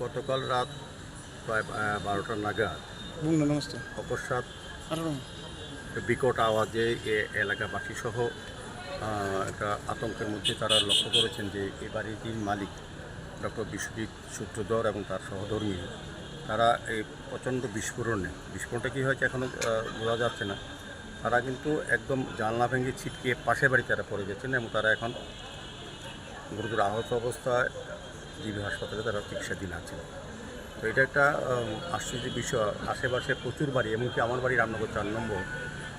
গতকাল রাত প্রায় আহ, বারোটার নাগাদ অকস্মাৎ বিকট আওয়াজে এ এলাকাবাসী সহ একটা আতঙ্কের মধ্যে তারা লক্ষ্য করেছেন যে এ বাড়িটির মালিক ডক্টর বিশ্বজিৎ সূত্রধর এবং তার সহধর্মী তারা এই প্রচণ্ড বিস্ফোরণে বিস্ফোরণটা কী হয়েছে এখনও বোঝা যাচ্ছে না। তারা কিন্তু একদম জানলা ভেঙে ছিটকে পাশে বাড়ি তারা পড়ে গেছেন এবং তারা এখন গুরুতর আহত অবস্থায় জিবি হাসপাতালে তারা চিকিৎসাধীন আছেন। তো এটা একটা আশ্চর্যের বিষয়। আশেপাশে প্রচুর বাড়ি, এমনকি আমার বাড়ি রামনগর চার নম্বর।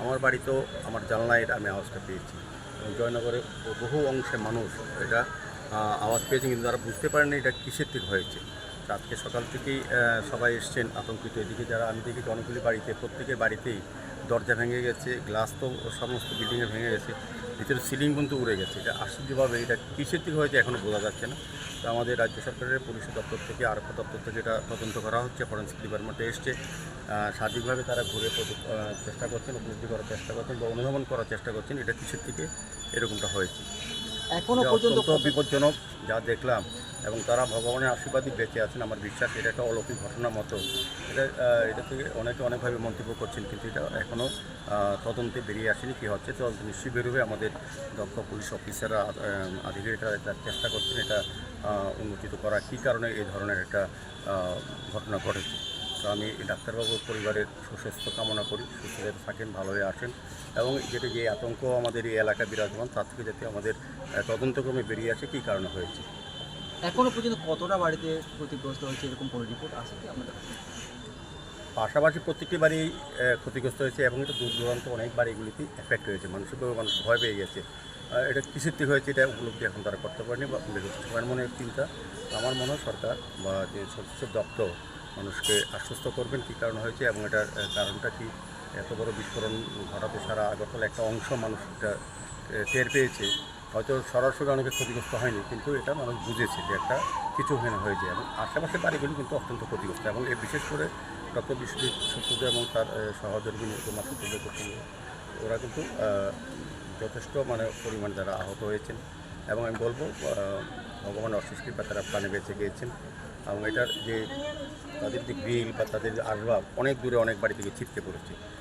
আমার বাড়িতেও আমার জানলায় আমি আওয়াজটা পেয়েছি। এবং জয়নগরে বহু অংশে মানুষ এটা আওয়াজ পেয়েছে কিন্তু তারা বুঝতে পারেনি এটা কিসের থেকে হয়েছে। আজকে সকাল থেকেই সবাই এসছেন, আতঙ্কিত। এদিকে যারা, আমি দেখেছি অনেকগুলি বাড়িতে, প্রত্যেকের বাড়িতেই দরজা ভেঙে গেছে, গ্লাস তো সমস্ত বিল্ডিংয়ে ভেঙে গেছে। ভিতরে সিলিং পর্যন্ত উড়ে গেছে। এটা আশ্চর্যভাবে, এটা কিসের থেকে হয়েছে এখনও বোঝা যাচ্ছে না। তো আমাদের রাজ্য সরকারের পুলিশ দপ্তর থেকে, আরক্ষা দপ্তর থেকে এটা তদন্ত করা হচ্ছে ফরেন্সিক ডিপার্টমেন্টে এসছে। সার্বিকভাবে তারা ঘুরে চেষ্টা করছেন, উপলব্ধি করার চেষ্টা করছেন বা অনুধাবন করার চেষ্টা করছেন, এটা কিসের থেকে এরকমটা হয়েছে। এখনও পর্যন্ত বিপজ্জনক যা দেখলাম এবং তারা ভগবানের আশীর্বাদই বেঁচে আছেন আমার বিশ্বাস এটা একটা অলৌকিক ঘটনা মতো। এটা এটা থেকে অনেকে অনেকভাবে মন্তব্য করছেন কিন্তু এটা এখনও তদন্তে বেরিয়ে আসেনি কী হচ্ছে তদন্ত নিশ্চয়ই বেরোবে। আমাদের দক্ষ পুলিশ অফিসাররা আধিকারিকরা চেষ্টা করছেন এটা উন্মোচিত করা কী কারণে এই ধরনের একটা ঘটনা ঘটেছে। তো আমি ডাক্তারবাবুর পরিবারের সুস্বাস্থ্য কামনা করি সুস্থ যাতে থাকেন ভালোভাবে আসেন এবং যেটা যে আতঙ্ক আমাদের এই এলাকায় বিরাজমান তার থেকে যাতে আমাদের তদন্তক্রমে বেরিয়ে আসে কী কারণে হয়েছে? এখনও পর্যন্ত কতটা বাড়িতে ক্ষতিগ্রস্ত হয়েছে এরকম কোনো রিপোর্ট আছে কি কাছে? পাশাপাশি প্রত্যেকটি বাড়ি ক্ষতিগ্রস্ত হয়েছে এবং এটা দূর দূরান্ত অনেক বাড়িগুলিতে এফেক্ট হয়েছে মানুষকেও মানুষ ভয় পেয়ে গেছে। এটা থেকে হয়েছে এটা উপলব্ধি এখন তারা করতে পারেনি বা মনে চিন্তা। আমার মনে হয় সরকার বা যে স্বচ্ছ দপ্তর মানুষকে আশ্বস্ত করবেন, কী কারণ হয়েছে এবং এটার কারণটা কি? এত বড় বিস্ফোরণ ঘটাতে সারা আগরতলা একটা অংশ মানুষ টের পেয়েছে। হয়তো সরাসরি অনেকে ক্ষতিগ্রস্ত হয়নি, কিন্তু এটা মানুষ বুঝেছে যে একটা কিছু হয়ে হয়েছে এবং আশেপাশে বাড়িগুলি কিন্তু অত্যন্ত ক্ষতিগ্রস্ত এবং এ, বিশেষ করে ডক্টর বিশ্বজিৎ সূত্রজ এবং তার কুমার সূত্রজ ওরা কিন্তু যথেষ্ট মানে পরিমাণ যারা আহত হয়েছেন এবং আমি বলব ভগবান অশেষ কৃপা তারা প্রাণে বেঁচে গিয়েছেন এবং এটার যে তাদের যে গ্রিল বা তাদের আসবাব অনেক দূরে অনেক বাড়ি থেকে ছিটকে পড়েছে।